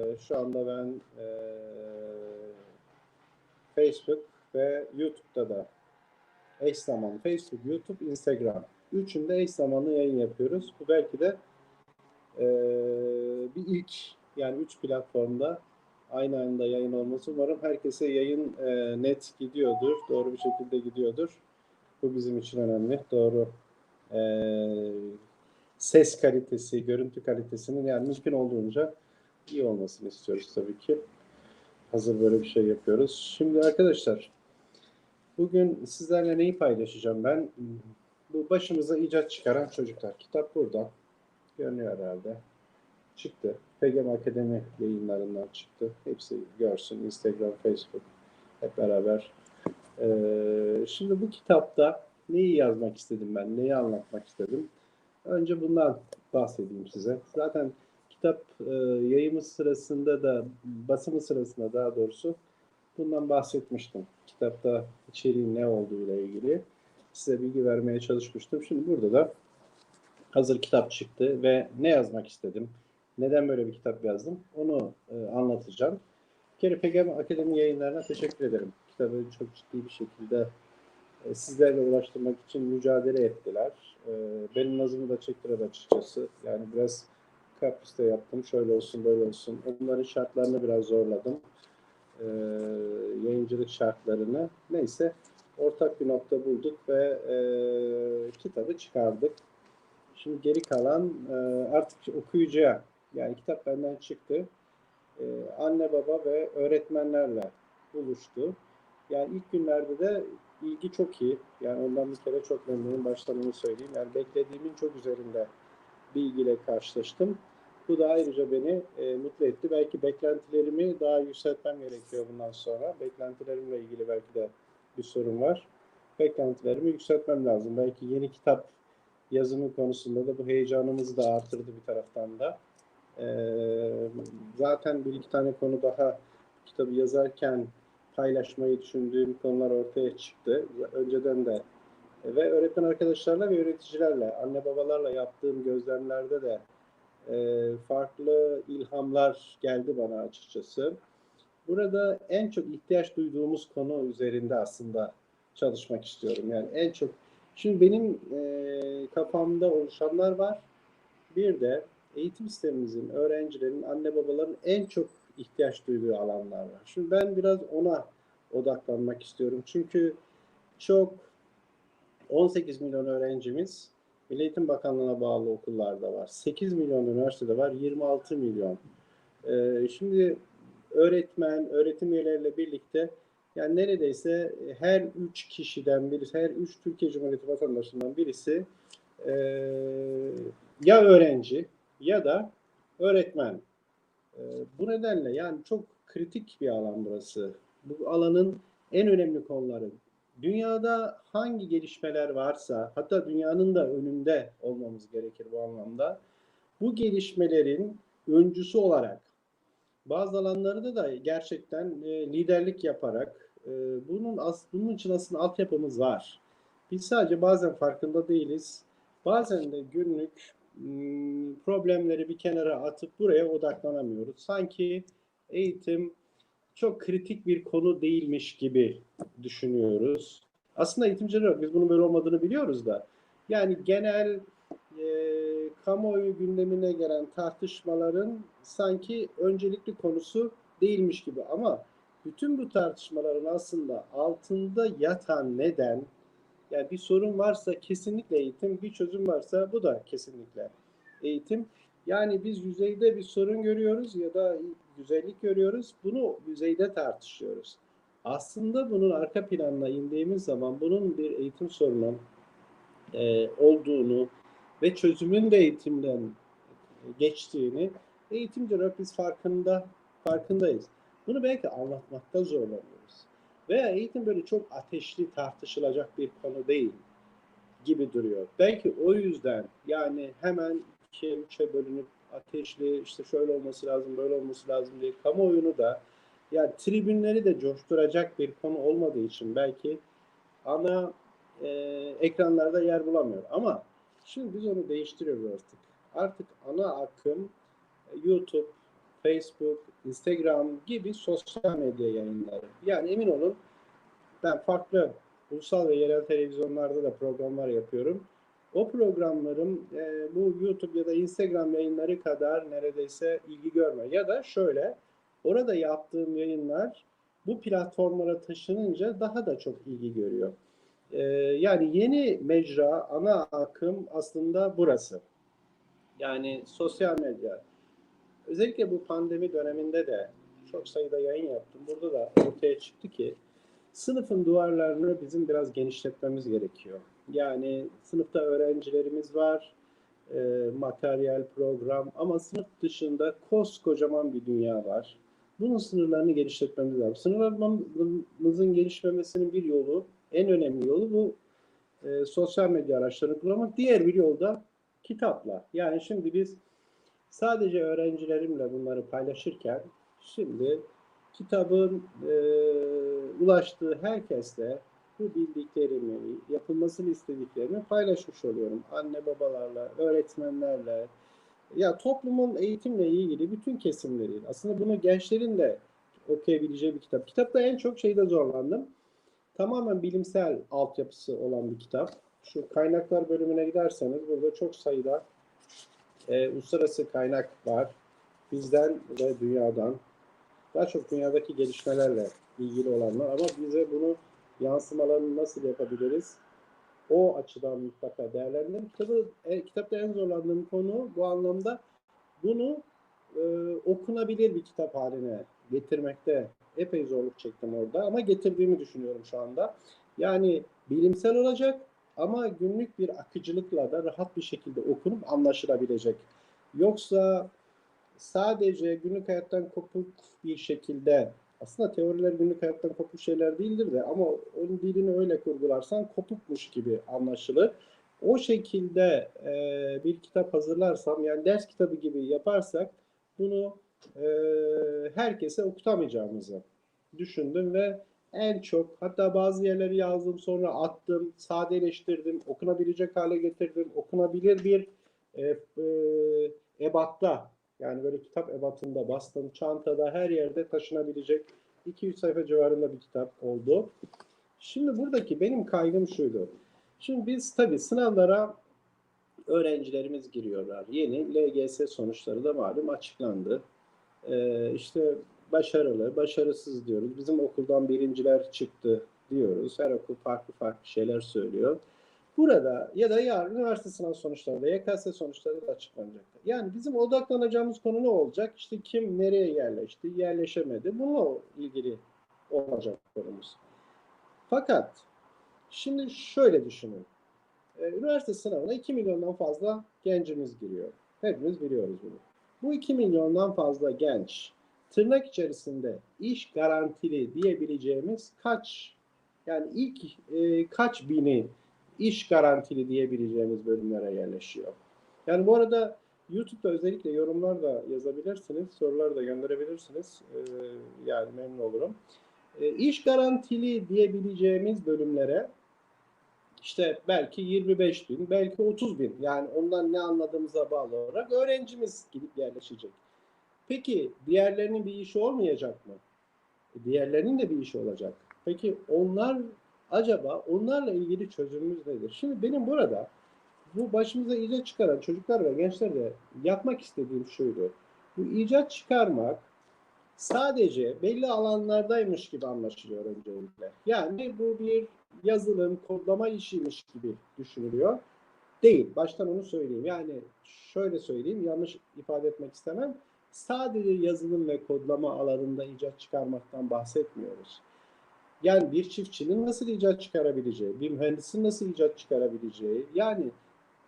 şu anda ben e, Facebook ve YouTube'da da eş zamanlı Facebook, YouTube, Instagram. Üçünde eş zamanlı yayın yapıyoruz. Bu belki de e, bir ilk yani üç platformda aynı anda yayın olması. Umarım herkese yayın e, net gidiyordur, doğru bir şekilde gidiyordur. Bu bizim için önemli. Doğru e, ses kalitesi, görüntü kalitesinin yani mümkün olduğunca iyi olmasını istiyoruz tabii ki. Hazır böyle bir şey yapıyoruz. Şimdi arkadaşlar bugün sizlerle neyi paylaşacağım ben? Bu başımıza icat çıkaran çocuklar. Kitap burada. Görünüyor herhalde. Çıktı. PGM Akademi yayınlarından çıktı. Hepsi görsün. Instagram, Facebook hep beraber. Ee, şimdi bu kitapta neyi yazmak istedim ben? Neyi anlatmak istedim? Önce bundan bahsedeyim size. Zaten kitap e, yayımı sırasında da basımı sırasında daha doğrusu bundan bahsetmiştim. Kitapta içeriğin ne olduğu ile ilgili size bilgi vermeye çalışmıştım. Şimdi burada da hazır kitap çıktı ve ne yazmak istedim? Neden böyle bir kitap yazdım? Onu e, anlatacağım. Kere PGM Akademi yayınlarına teşekkür ederim. Kitabı çok ciddi bir şekilde e, sizlerle ulaştırmak için mücadele ettiler. E, benim nazımı da çektiler açıkçası. Yani biraz kapris'te yaptım. Şöyle olsun, böyle olsun. Onların şartlarını biraz zorladım. E, yayıncılık şartlarını. Neyse ortak bir nokta bulduk ve e, kitabı çıkardık. Şimdi geri kalan e, artık okuyucuya yani kitap benden çıktı. E, anne baba ve öğretmenlerle buluştu. Yani ilk günlerde de ilgi çok iyi. Yani ondan bir kere çok memnunum. Baştan onu söyleyeyim. Yani beklediğimin çok üzerinde bilgiyle karşılaştım. Bu da ayrıca beni e, mutlu etti. Belki beklentilerimi daha yükseltmem gerekiyor bundan sonra. Beklentilerimle ilgili belki de bir sorun var. Beklentilerimi yükseltmem lazım. Belki yeni kitap yazımı konusunda da bu heyecanımızı da artırdı bir taraftan da. E, zaten bir iki tane konu daha kitabı yazarken paylaşmayı düşündüğüm konular ortaya çıktı. Önceden de ve öğretmen arkadaşlarla ve öğreticilerle, anne babalarla yaptığım gözlemlerde de e, farklı ilhamlar geldi bana açıkçası. Burada en çok ihtiyaç duyduğumuz konu üzerinde aslında çalışmak istiyorum. Yani en çok Şimdi benim e, kafamda oluşanlar var. Bir de eğitim sistemimizin, öğrencilerin, anne babaların en çok ihtiyaç duyduğu alanlar var. Şimdi ben biraz ona odaklanmak istiyorum. Çünkü çok 18 milyon öğrencimiz Milli Eğitim Bakanlığı'na bağlı okullarda var. 8 milyon üniversitede var, 26 milyon. Ee, şimdi öğretmen, öğretim üyeleriyle birlikte yani neredeyse her üç kişiden birisi, her üç Türkiye Cumhuriyeti vatandaşından birisi e, ya öğrenci ya da öğretmen. E, bu nedenle yani çok kritik bir alan burası. Bu alanın en önemli konuları. Dünyada hangi gelişmeler varsa, hatta dünyanın da önünde olmamız gerekir bu anlamda. Bu gelişmelerin öncüsü olarak bazı alanlarda da gerçekten e, liderlik yaparak e, bunun as, bunun için aslında altyapımız var. Biz sadece bazen farkında değiliz. Bazen de günlük m, problemleri bir kenara atıp buraya odaklanamıyoruz. Sanki eğitim çok kritik bir konu değilmiş gibi düşünüyoruz. Aslında eğitimciler biz bunun böyle olmadığını biliyoruz da. Yani genel e, kamuoyu gündemine gelen tartışmaların sanki öncelikli konusu değilmiş gibi ama bütün bu tartışmaların aslında altında yatan neden yani bir sorun varsa kesinlikle eğitim, bir çözüm varsa bu da kesinlikle eğitim. Yani biz yüzeyde bir sorun görüyoruz ya da güzellik görüyoruz. Bunu yüzeyde tartışıyoruz. Aslında bunun arka planına indiğimiz zaman bunun bir eğitim sorunu e, olduğunu ve çözümün de eğitimden geçtiğini eğitimci olarak biz farkında farkındayız. Bunu belki anlatmakta zorlanıyoruz. Veya eğitim böyle çok ateşli tartışılacak bir konu değil gibi duruyor. Belki o yüzden yani hemen ikiye üçe bölünüp ateşli işte şöyle olması lazım böyle olması lazım diye kamuoyunu da yani tribünleri de coşturacak bir konu olmadığı için belki ana e, ekranlarda yer bulamıyor. Ama şimdi biz onu değiştiriyoruz artık. Artık ana akım YouTube, Facebook, Instagram gibi sosyal medya yayınları. Yani emin olun ben farklı ulusal ve yerel televizyonlarda da programlar yapıyorum. O programlarım e, bu YouTube ya da Instagram yayınları kadar neredeyse ilgi görmüyor. Ya da şöyle, orada yaptığım yayınlar bu platformlara taşınınca daha da çok ilgi görüyor. E, yani yeni mecra, ana akım aslında burası. Yani sosyal medya. Özellikle bu pandemi döneminde de çok sayıda yayın yaptım. Burada da ortaya çıktı ki sınıfın duvarlarını bizim biraz genişletmemiz gerekiyor. Yani sınıfta öğrencilerimiz var, e, materyal, program ama sınıf dışında koskocaman bir dünya var. Bunun sınırlarını genişletmemiz lazım. Sınırlarımızın gelişmemesinin bir yolu, en önemli yolu bu e, sosyal medya araçlarını kullanmak. Diğer bir yol da kitapla. Yani şimdi biz sadece öğrencilerimle bunları paylaşırken şimdi kitabın e, ulaştığı herkesle bu bildiklerimi, yapılmasını istediklerimi paylaşmış oluyorum. Anne babalarla, öğretmenlerle, ya toplumun eğitimle ilgili bütün kesimleri. Aslında bunu gençlerin de okuyabileceği bir kitap. Kitapta en çok şeyde zorlandım. Tamamen bilimsel altyapısı olan bir kitap. Şu kaynaklar bölümüne giderseniz burada çok sayıda e, uluslararası kaynak var. Bizden ve dünyadan. Daha çok dünyadaki gelişmelerle ilgili olanlar ama bize bunu yansımalarını nasıl yapabiliriz? O açıdan mutlaka değerlendirelim. Kitabı, e, kitapta en zorlandığım konu bu anlamda bunu e, okunabilir bir kitap haline getirmekte epey zorluk çektim orada ama getirdiğimi düşünüyorum şu anda. Yani bilimsel olacak ama günlük bir akıcılıkla da rahat bir şekilde okunup anlaşılabilecek. Yoksa sadece günlük hayattan kopuk bir şekilde aslında teoriler günlük hayattan kopuk şeyler değildir de ama onun dilini öyle kurgularsan kopukmuş gibi anlaşılır. O şekilde e, bir kitap hazırlarsam yani ders kitabı gibi yaparsak bunu e, herkese okutamayacağımızı düşündüm ve en çok hatta bazı yerleri yazdım sonra attım, sadeleştirdim, okunabilecek hale getirdim, okunabilir bir e, e, ebatta yani böyle kitap ebatında bastım, çantada her yerde taşınabilecek 200 sayfa civarında bir kitap oldu. Şimdi buradaki benim kaygım şuydu. Şimdi biz tabii sınavlara öğrencilerimiz giriyorlar. Yeni LGS sonuçları da malum açıklandı. Ee, işte başarılı, başarısız diyoruz. Bizim okuldan birinciler çıktı diyoruz. Her okul farklı farklı şeyler söylüyor. Burada ya da yarın üniversite sınav sonuçları da YKS sonuçları da açıklanacak. Yani bizim odaklanacağımız konu ne olacak? İşte kim nereye yerleşti, yerleşemedi. Bununla ilgili olacak konumuz. Fakat şimdi şöyle düşünün. Ee, üniversite sınavına 2 milyondan fazla gencimiz giriyor. Hepimiz biliyoruz bunu. Bu 2 milyondan fazla genç tırnak içerisinde iş garantili diyebileceğimiz kaç yani ilk e, kaç bini iş garantili diyebileceğimiz bölümlere yerleşiyor. Yani bu arada YouTube'da özellikle yorumlar da yazabilirsiniz, sorular da gönderebilirsiniz. Ee, yani memnun olurum. Ee, iş garantili diyebileceğimiz bölümlere işte belki 25 bin, belki 30 bin. Yani ondan ne anladığımıza bağlı olarak öğrencimiz gidip yerleşecek. Peki diğerlerinin bir işi olmayacak mı? E, diğerlerinin de bir işi olacak. Peki onlar acaba onlarla ilgili çözümümüz nedir? Şimdi benim burada bu başımıza icat çıkaran çocuklar ve gençler de yapmak istediğim şuydu. Bu icat çıkarmak sadece belli alanlardaymış gibi anlaşılıyor öncelikle. Yani bu bir yazılım, kodlama işiymiş gibi düşünülüyor. Değil. Baştan onu söyleyeyim. Yani şöyle söyleyeyim, yanlış ifade etmek istemem. Sadece yazılım ve kodlama alanında icat çıkarmaktan bahsetmiyoruz. Yani bir çiftçinin nasıl icat çıkarabileceği, bir mühendisin nasıl icat çıkarabileceği, yani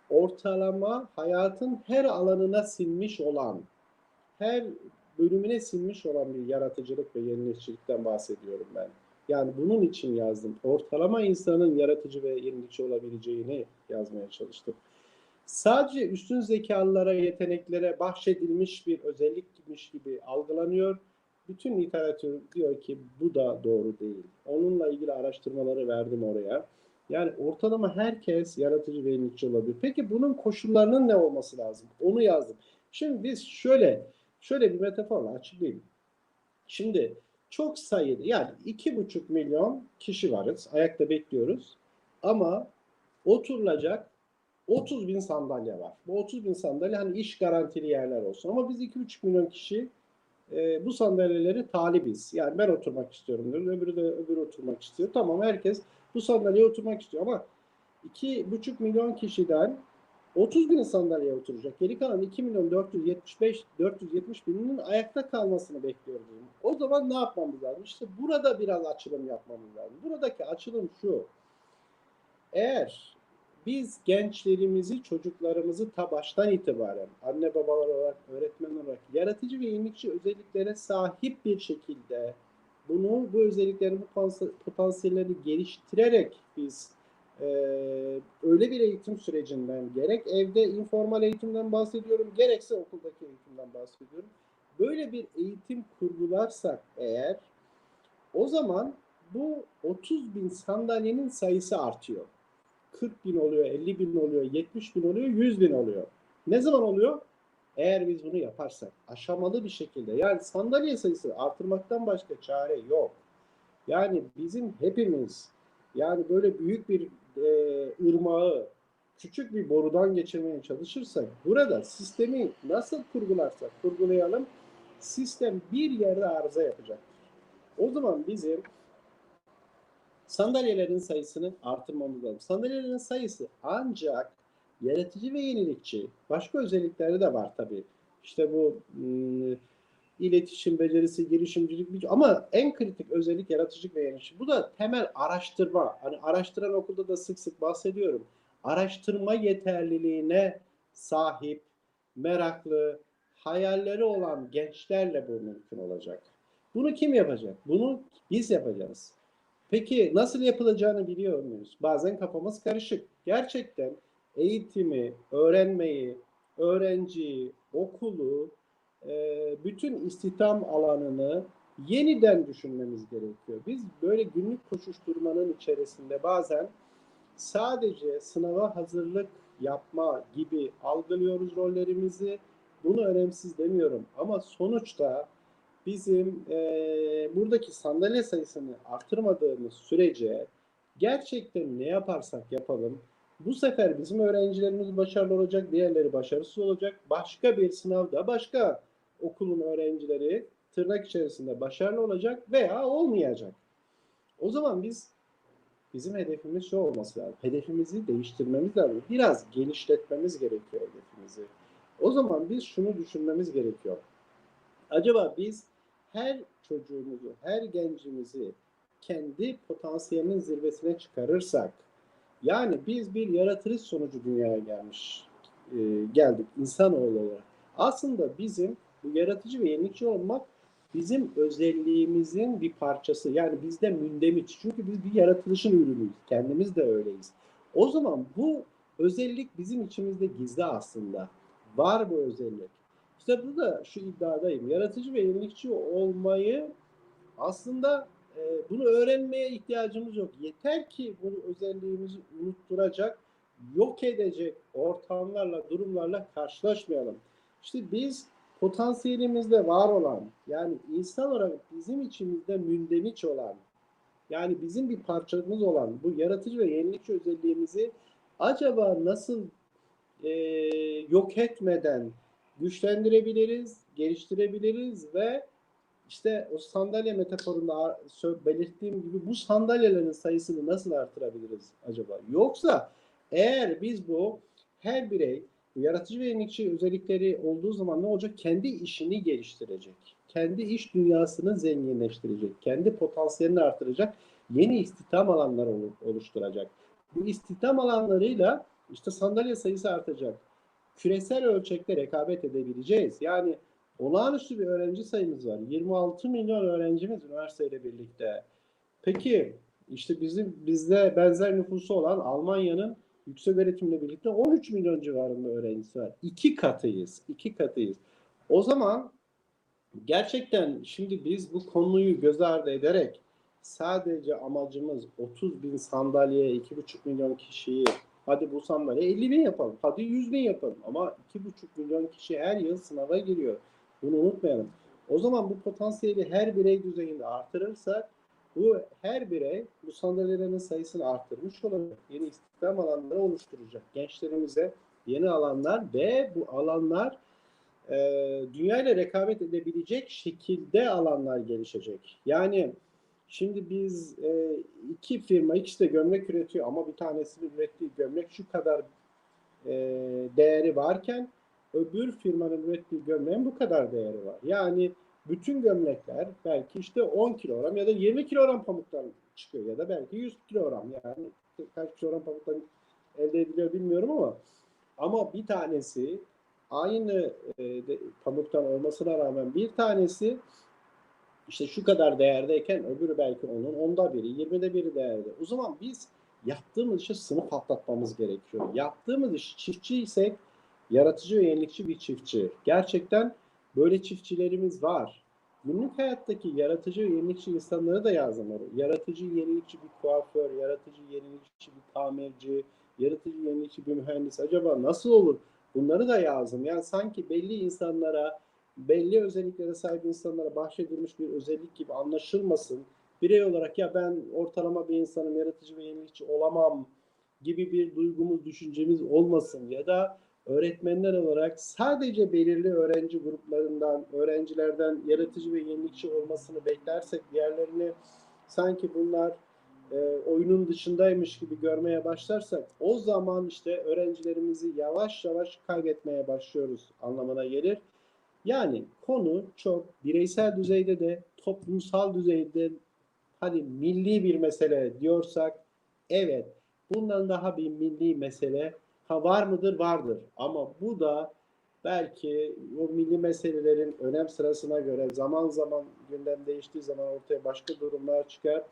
ortalama hayatın her alanına sinmiş olan, her bölümüne sinmiş olan bir yaratıcılık ve yenilikçilikten bahsediyorum ben. Yani bunun için yazdım. Ortalama insanın yaratıcı ve yenilikçi olabileceğini yazmaya çalıştım. Sadece üstün zekalılara, yeteneklere bahşedilmiş bir özellikmiş gibi algılanıyor bütün literatür diyor ki bu da doğru değil. Onunla ilgili araştırmaları verdim oraya. Yani ortalama herkes yaratıcı ve yenilikçi olabilir. Peki bunun koşullarının ne olması lazım? Onu yazdım. Şimdi biz şöyle Şöyle bir metaforla açıklayayım. Şimdi çok sayıda yani iki buçuk milyon kişi varız. Ayakta bekliyoruz. Ama oturulacak 30 bin sandalye var. Bu 30 bin sandalye hani iş garantili yerler olsun. Ama biz iki buçuk milyon kişi e, bu sandalyeleri talibiz. Yani ben oturmak istiyorum diyor. Öbürü de öbürü oturmak istiyor. Tamam herkes bu sandalyeye oturmak istiyor ama iki buçuk milyon kişiden 30 bin sandalyeye oturacak. Geri kalan 2 milyon 475 470 binin ayakta kalmasını bekliyoruz. O zaman ne yapmamız lazım? İşte burada biraz açılım yapmamız lazım. Buradaki açılım şu. Eğer biz gençlerimizi, çocuklarımızı ta baştan itibaren anne babalar olarak, öğretmen olarak yaratıcı ve yenilikçi özelliklere sahip bir şekilde bunu, bu özelliklerin, potansiyellerini geliştirerek biz eee, öyle bir eğitim sürecinden gerek evde informal eğitimden bahsediyorum, gerekse okuldaki eğitimden bahsediyorum. Böyle bir eğitim kurgularsak eğer o zaman bu 30 bin sandalyenin sayısı artıyor. 40 bin oluyor, 50 bin oluyor, 70 bin oluyor, 100 bin oluyor. Ne zaman oluyor? Eğer biz bunu yaparsak aşamalı bir şekilde yani sandalye sayısı artırmaktan başka çare yok. Yani bizim hepimiz yani böyle büyük bir e, ırmağı küçük bir borudan geçirmeye çalışırsak burada sistemi nasıl kurgularsak kurgulayalım sistem bir yerde arıza yapacaktır. O zaman bizim sandalyelerin sayısını artırmamız lazım. Sandalyelerin sayısı ancak yaratıcı ve yenilikçi. Başka özellikleri de var tabii. İşte bu ım, iletişim becerisi, girişimcilik ama en kritik özellik yaratıcılık ve yenilikçi. Bu da temel araştırma. Hani araştıran okulda da sık sık bahsediyorum. Araştırma yeterliliğine sahip, meraklı, hayalleri olan gençlerle bu mümkün olacak. Bunu kim yapacak? Bunu biz yapacağız. Peki nasıl yapılacağını biliyor muyuz? Bazen kafamız karışık. Gerçekten eğitimi, öğrenmeyi, öğrenciyi, okulu, e, bütün istihdam alanını yeniden düşünmemiz gerekiyor. Biz böyle günlük koşuşturmanın içerisinde bazen sadece sınava hazırlık yapma gibi algılıyoruz rollerimizi. Bunu önemsiz demiyorum ama sonuçta bizim eee, buradaki sandalye sayısını artırmadığımız sürece gerçekten ne yaparsak yapalım bu sefer bizim öğrencilerimiz başarılı olacak, diğerleri başarısız olacak. Başka bir sınavda başka okulun öğrencileri tırnak içerisinde başarılı olacak veya olmayacak. O zaman biz bizim hedefimiz şu olması lazım. Hedefimizi değiştirmemiz lazım. Biraz genişletmemiz gerekiyor hedefimizi. O zaman biz şunu düşünmemiz gerekiyor. Acaba biz her çocuğumuzu, her gencimizi kendi potansiyelinin zirvesine çıkarırsak, yani biz bir yaratılış sonucu dünyaya gelmiş, e, geldik insanoğlu olarak. Aslında bizim bu yaratıcı ve yenilikçi olmak bizim özelliğimizin bir parçası. Yani bizde mündemit. Çünkü biz bir yaratılışın ürünüyüz. Kendimiz de öyleyiz. O zaman bu özellik bizim içimizde gizli aslında. Var bu özellik. İşte burada şu iddiadayım. Yaratıcı ve yenilikçi olmayı aslında e, bunu öğrenmeye ihtiyacımız yok. Yeter ki bu özelliğimizi unutturacak, yok edecek ortamlarla, durumlarla karşılaşmayalım. İşte biz potansiyelimizde var olan, yani insan olarak bizim içimizde mündemiç olan, yani bizim bir parçamız olan bu yaratıcı ve yenilikçi özelliğimizi acaba nasıl e, yok etmeden güçlendirebiliriz, geliştirebiliriz ve işte o sandalye metaforunda belirttiğim gibi bu sandalyelerin sayısını nasıl artırabiliriz acaba? Yoksa eğer biz bu her birey bu yaratıcı ve yenilikçi özellikleri olduğu zaman ne olacak? Kendi işini geliştirecek. Kendi iş dünyasını zenginleştirecek. Kendi potansiyelini artıracak. Yeni istihdam alanları olu- oluşturacak. Bu istihdam alanlarıyla işte sandalye sayısı artacak. Küresel ölçekte rekabet edebileceğiz. Yani olağanüstü bir öğrenci sayımız var. 26 milyon öğrencimiz üniversiteyle birlikte. Peki işte bizim bizde benzer nüfusu olan Almanya'nın yüksek öğretimle birlikte 13 milyon civarında öğrencisi var. İki katıyız. iki katıyız. O zaman gerçekten şimdi biz bu konuyu göz ardı ederek sadece amacımız 30 bin sandalyeye 2,5 milyon kişiyi hadi bu sandalye 50 bin yapalım. Hadi 100 bin yapalım. Ama 2,5 milyon kişi her yıl sınava giriyor. Bunu unutmayalım. O zaman bu potansiyeli her birey düzeyinde artırırsak bu her birey bu sandalyelerin sayısını arttırmış olacak. Yeni istihdam alanları oluşturacak. Gençlerimize yeni alanlar ve bu alanlar e, dünyayla rekabet edebilecek şekilde alanlar gelişecek. Yani şimdi biz e, iki firma ikisi de gömlek üretiyor ama bir tanesinin ürettiği gömlek şu kadar e, değeri varken öbür firmanın ürettiği gömleğin bu kadar değeri var. Yani bütün gömlekler belki işte 10 kilogram ya da 20 kilogram pamuktan çıkıyor ya da belki 100 kilogram yani kaç kilogram pamuktan elde ediliyor bilmiyorum ama ama bir tanesi aynı e, de, pamuktan olmasına rağmen bir tanesi işte şu kadar değerdeyken öbürü belki onun onda biri, yirmide biri değerde. O zaman biz yaptığımız işi sınıf atlatmamız gerekiyor. Yaptığımız iş çiftçiysek yaratıcı ve yenilikçi bir çiftçi. Gerçekten böyle çiftçilerimiz var. Günlük hayattaki yaratıcı ve yenilikçi insanları da oraya. Yaratıcı, yenilikçi bir kuaför, yaratıcı, yenilikçi bir tamirci, yaratıcı, yenilikçi bir mühendis. Acaba nasıl olur? Bunları da yazdım. Yani sanki belli insanlara, belli özelliklere sahip insanlara bahşedilmiş bir özellik gibi anlaşılmasın. Birey olarak ya ben ortalama bir insanım, yaratıcı ve yenilikçi olamam gibi bir duygumuz, düşüncemiz olmasın. Ya da öğretmenler olarak sadece belirli öğrenci gruplarından, öğrencilerden yaratıcı ve yenilikçi olmasını beklersek diğerlerini sanki bunlar e, oyunun dışındaymış gibi görmeye başlarsak o zaman işte öğrencilerimizi yavaş yavaş kaybetmeye başlıyoruz anlamına gelir. Yani konu çok bireysel düzeyde de toplumsal düzeyde hadi milli bir mesele diyorsak evet bundan daha bir milli mesele ha var mıdır? Vardır. Ama bu da belki o milli meselelerin önem sırasına göre zaman zaman gündem değiştiği zaman ortaya başka durumlar çıkar.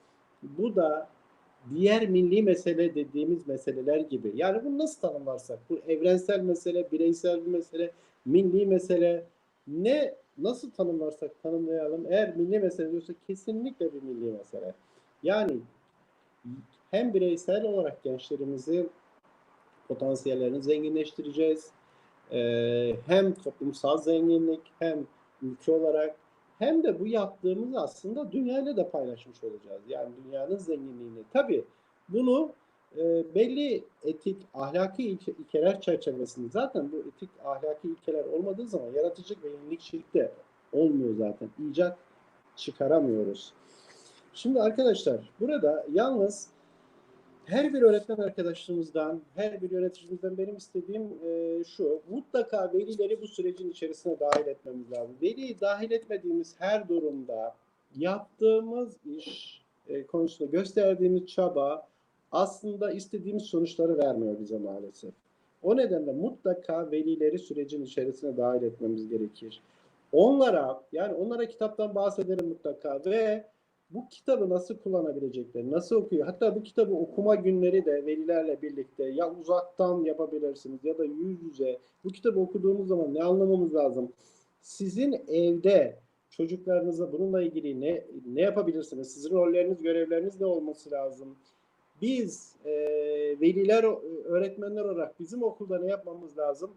Bu da diğer milli mesele dediğimiz meseleler gibi. Yani bunu nasıl tanımlarsak? Bu evrensel mesele, bireysel bir mesele, milli mesele ne nasıl tanımlarsak tanımlayalım. Eğer milli mesele diyorsa kesinlikle bir milli mesele. Yani hem bireysel olarak gençlerimizi potansiyellerini zenginleştireceğiz. Ee, hem toplumsal zenginlik hem ülke olarak hem de bu yaptığımız aslında dünyayla da paylaşmış olacağız. Yani dünyanın zenginliğini. Tabii bunu e, belli etik, ahlaki ilke, ilkeler çerçevesinde zaten bu etik, ahlaki ilkeler olmadığı zaman yaratıcılık ve yenilikçilik de olmuyor zaten. İcat çıkaramıyoruz. Şimdi arkadaşlar burada yalnız her bir öğretmen arkadaşımızdan, her bir yöneticimizden benim istediğim e, şu. Mutlaka velileri bu sürecin içerisine dahil etmemiz lazım. Veliyi dahil etmediğimiz her durumda yaptığımız iş e, konusunda gösterdiğimiz çaba aslında istediğimiz sonuçları vermiyor bize maalesef. O nedenle mutlaka velileri sürecin içerisine dahil etmemiz gerekir. Onlara yani onlara kitaptan bahsedelim mutlaka ve bu kitabı nasıl kullanabilecekler, nasıl okuyor? Hatta bu kitabı okuma günleri de velilerle birlikte ya uzaktan yapabilirsiniz ya da yüz yüze. Bu kitabı okuduğumuz zaman ne anlamamız lazım? Sizin evde çocuklarınıza bununla ilgili ne ne yapabilirsiniz? Sizin rolleriniz, görevleriniz ne olması lazım? Biz e, veliler, öğretmenler olarak bizim okulda ne yapmamız lazım?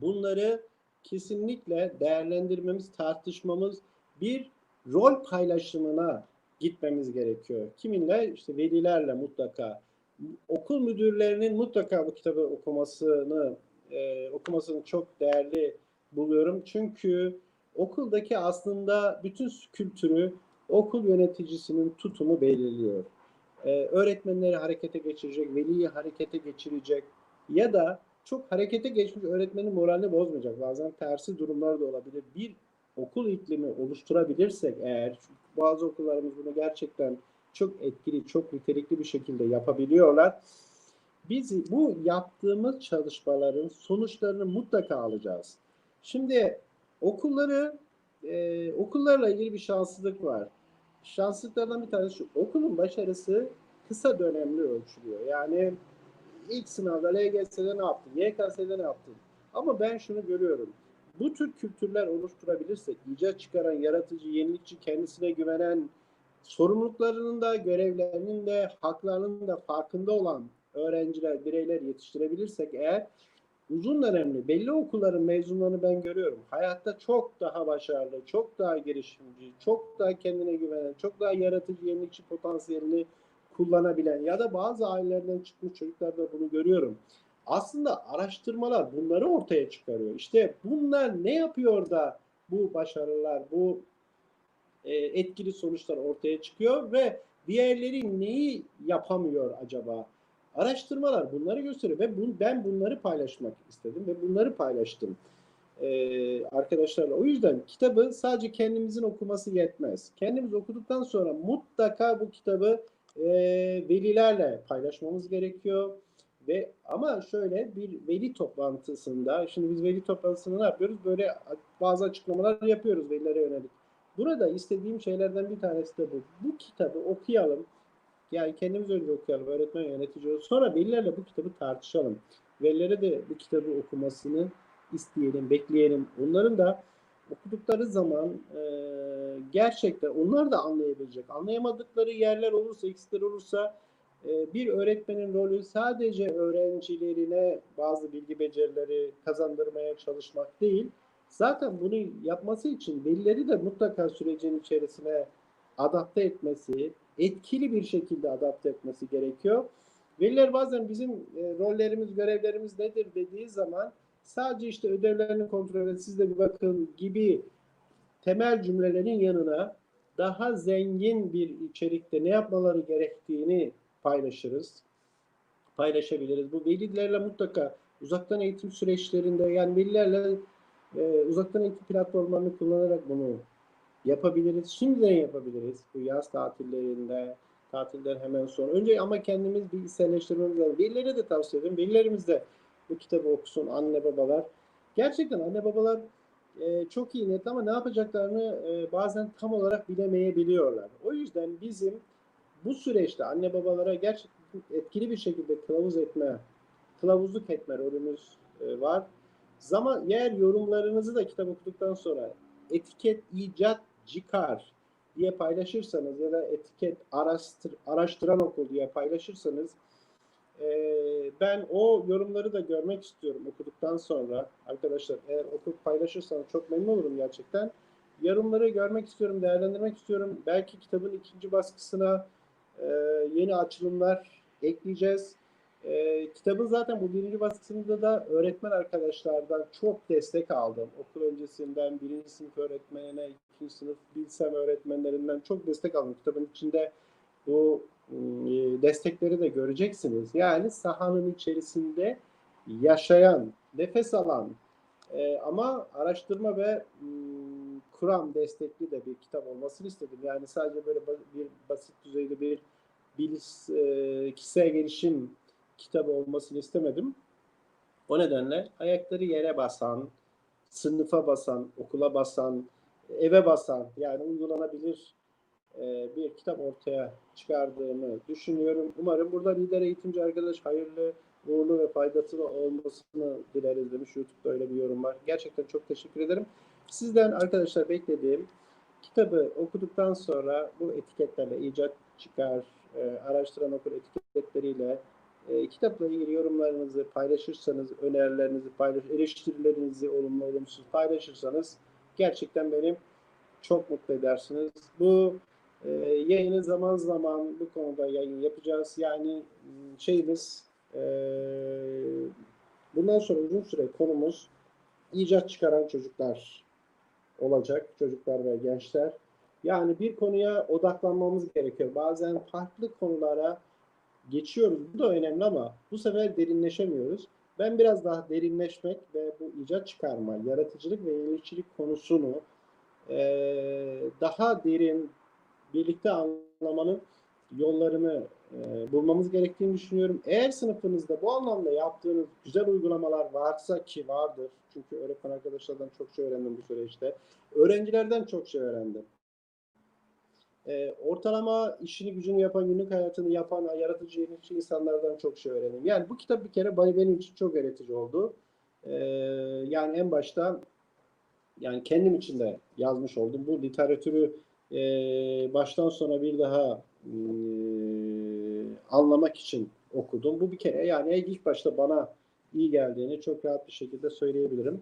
Bunları kesinlikle değerlendirmemiz, tartışmamız, bir rol paylaşımına gitmemiz gerekiyor. Kiminle? İşte velilerle mutlaka. Okul müdürlerinin mutlaka bu kitabı okumasını e, okumasını çok değerli buluyorum. Çünkü okuldaki aslında bütün kültürü okul yöneticisinin tutumu belirliyor. Ee, öğretmenleri harekete geçirecek, veliyi harekete geçirecek ya da çok harekete geçmiş öğretmenin moralini bozmayacak. Bazen tersi durumlar da olabilir. Bir okul iklimi oluşturabilirsek eğer bazı okullarımız bunu gerçekten çok etkili, çok nitelikli bir şekilde yapabiliyorlar. Biz bu yaptığımız çalışmaların sonuçlarını mutlaka alacağız. Şimdi okulları e, okullarla ilgili bir şanssızlık var. Şanssızlıklardan bir tanesi şu, okulun başarısı kısa dönemli ölçülüyor. Yani ilk sınavda LGS'de ne yaptın, YKS'de ne yaptın? Ama ben şunu görüyorum bu tür kültürler oluşturabilirsek, icat çıkaran, yaratıcı, yenilikçi, kendisine güvenen, sorumluluklarının da, görevlerinin de, haklarının da farkında olan öğrenciler, bireyler yetiştirebilirsek eğer uzun dönemli belli okulların mezunlarını ben görüyorum. Hayatta çok daha başarılı, çok daha girişimci, çok daha kendine güvenen, çok daha yaratıcı, yenilikçi potansiyelini kullanabilen ya da bazı ailelerden çıkmış çocuklarda bunu görüyorum. Aslında araştırmalar bunları ortaya çıkarıyor. İşte bunlar ne yapıyor da bu başarılar, bu e, etkili sonuçlar ortaya çıkıyor ve diğerleri neyi yapamıyor acaba? Araştırmalar bunları gösteriyor ve bu, ben bunları paylaşmak istedim ve bunları paylaştım e, arkadaşlarla. O yüzden kitabı sadece kendimizin okuması yetmez. Kendimiz okuduktan sonra mutlaka bu kitabı e, velilerle paylaşmamız gerekiyor. Ve ama şöyle bir veli toplantısında, şimdi biz veli toplantısında ne yapıyoruz? Böyle bazı açıklamalar yapıyoruz velilere yönelik. Burada istediğim şeylerden bir tanesi de bu. Bu kitabı okuyalım. Yani kendimiz önce okuyalım, öğretmen yönetici olsun. Sonra velilerle bu kitabı tartışalım. Velilere de bu kitabı okumasını isteyelim, bekleyelim. Onların da okudukları zaman e, gerçekten onlar da anlayabilecek. Anlayamadıkları yerler olursa, eksikler olursa e, bir öğretmenin rolü sadece öğrencilerine bazı bilgi becerileri kazandırmaya çalışmak değil. Zaten bunu yapması için velileri de mutlaka sürecin içerisine adapte etmesi, etkili bir şekilde adapte etmesi gerekiyor. Veliler bazen bizim e, rollerimiz, görevlerimiz nedir dediği zaman sadece işte ödevlerini kontrol et, siz de bir bakın gibi temel cümlelerin yanına daha zengin bir içerikte ne yapmaları gerektiğini paylaşırız. Paylaşabiliriz. Bu velilerle mutlaka uzaktan eğitim süreçlerinde yani velilerle e, uzaktan eğitim platformlarını kullanarak bunu yapabiliriz. Şimdiden yapabiliriz. Bu yaz tatillerinde, tatilden hemen sonra. Önce ama kendimiz bir içselleştirmemiz lazım. Velilere de tavsiye ederim. Velilerimiz de bu kitabı okusun anne babalar. Gerçekten anne babalar e, çok iyi niyetli ama ne yapacaklarını e, bazen tam olarak bilemeyebiliyorlar. O yüzden bizim bu süreçte anne babalara gerçekten etkili bir şekilde kılavuz etme, kılavuzluk etme rolümüz e, var. Zaman yer yorumlarınızı da kitap okuduktan sonra etiket icat çıkar diye paylaşırsanız ya da etiket araştır, araştıran okul diye paylaşırsanız e, ben o yorumları da görmek istiyorum okuduktan sonra. Arkadaşlar eğer okuyup paylaşırsanız çok memnun olurum gerçekten. Yorumları görmek istiyorum, değerlendirmek istiyorum. Belki kitabın ikinci baskısına e, yeni açılımlar ekleyeceğiz. E, kitabın zaten bu birinci baskısında da öğretmen arkadaşlardan çok destek aldım. Okul öncesinden birinci sınıf öğretmenine, ikinci sınıf bilsem öğretmenlerinden çok destek aldım. Kitabın içinde bu e, destekleri de göreceksiniz. Yani sahanın içerisinde yaşayan, nefes alan e, ama araştırma ve m, kuram destekli de bir kitap olmasını istedim. Yani sadece böyle bir basit düzeyde bir bilis, e, kişisel gelişim kitabı olmasını istemedim. O nedenle ayakları yere basan, sınıfa basan, okula basan, eve basan yani uygulanabilir e, bir kitap ortaya çıkardığımı düşünüyorum. Umarım burada lider eğitimci arkadaş hayırlı, uğurlu ve faydalı olmasını dileriz demiş. YouTube'da öyle bir yorum var. Gerçekten çok teşekkür ederim. Sizden arkadaşlar beklediğim kitabı okuduktan sonra bu etiketlerle icat çıkar, e, araştıran okul etiketleriyle e, kitapla ilgili yorumlarınızı paylaşırsanız, önerilerinizi paylaş, eleştirilerinizi olumlu olumsuz paylaşırsanız gerçekten benim çok mutlu edersiniz. Bu e, yayını zaman zaman bu konuda yayın yapacağız. Yani şeyimiz e, bundan sonra uzun süre konumuz icat çıkaran çocuklar olacak. Çocuklar ve gençler. Yani bir konuya odaklanmamız gerekiyor. Bazen farklı konulara geçiyoruz. Bu da önemli ama bu sefer derinleşemiyoruz. Ben biraz daha derinleşmek ve bu icat çıkarma, yaratıcılık ve yenilikçilik konusunu e, daha derin birlikte anlamanın yollarını e, bulmamız gerektiğini düşünüyorum. Eğer sınıfınızda bu anlamda yaptığınız güzel uygulamalar varsa ki vardır. Çünkü öğretmen arkadaşlardan çok şey öğrendim bu süreçte. Öğrencilerden çok şey öğrendim. E, ortalama işini gücünü yapan, günlük hayatını yapan, yaratıcı, yenilikçi insanlardan çok şey öğrendim. Yani bu kitap bir kere benim için çok öğretici oldu. E, yani en başta yani kendim için de yazmış oldum. Bu literatürü e, baştan sona bir daha e, anlamak için okudum. Bu bir kere yani ilk başta bana iyi geldiğini çok rahat bir şekilde söyleyebilirim.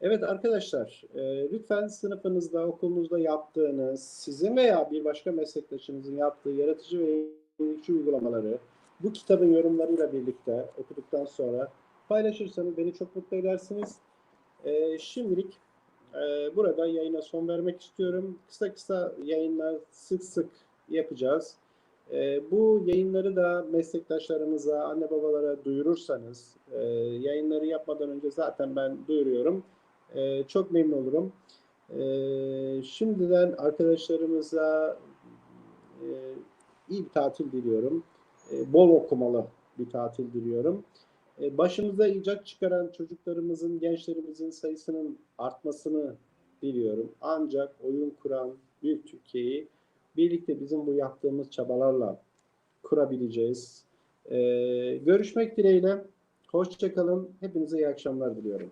Evet arkadaşlar, e, lütfen sınıfınızda, okulunuzda yaptığınız, sizin veya bir başka meslektaşınızın yaptığı yaratıcı ve yenilikçi uygulamaları bu kitabın yorumlarıyla birlikte okuduktan sonra paylaşırsanız beni çok mutlu edersiniz. E, şimdilik e, burada yayına son vermek istiyorum. Kısa kısa yayınlar sık sık yapacağız. E, bu yayınları da meslektaşlarımıza, anne babalara duyurursanız, e, yayınları yapmadan önce zaten ben duyuruyorum. E, çok memnun olurum. E, şimdiden arkadaşlarımıza e, iyi bir tatil diliyorum. E, bol okumalı bir tatil diliyorum. E, başımıza icat çıkaran çocuklarımızın, gençlerimizin sayısının artmasını diliyorum. Ancak oyun kuran büyük Türkiye'yi birlikte bizim bu yaptığımız çabalarla kurabileceğiz. E, görüşmek dileğiyle. Hoşçakalın. Hepinize iyi akşamlar diliyorum.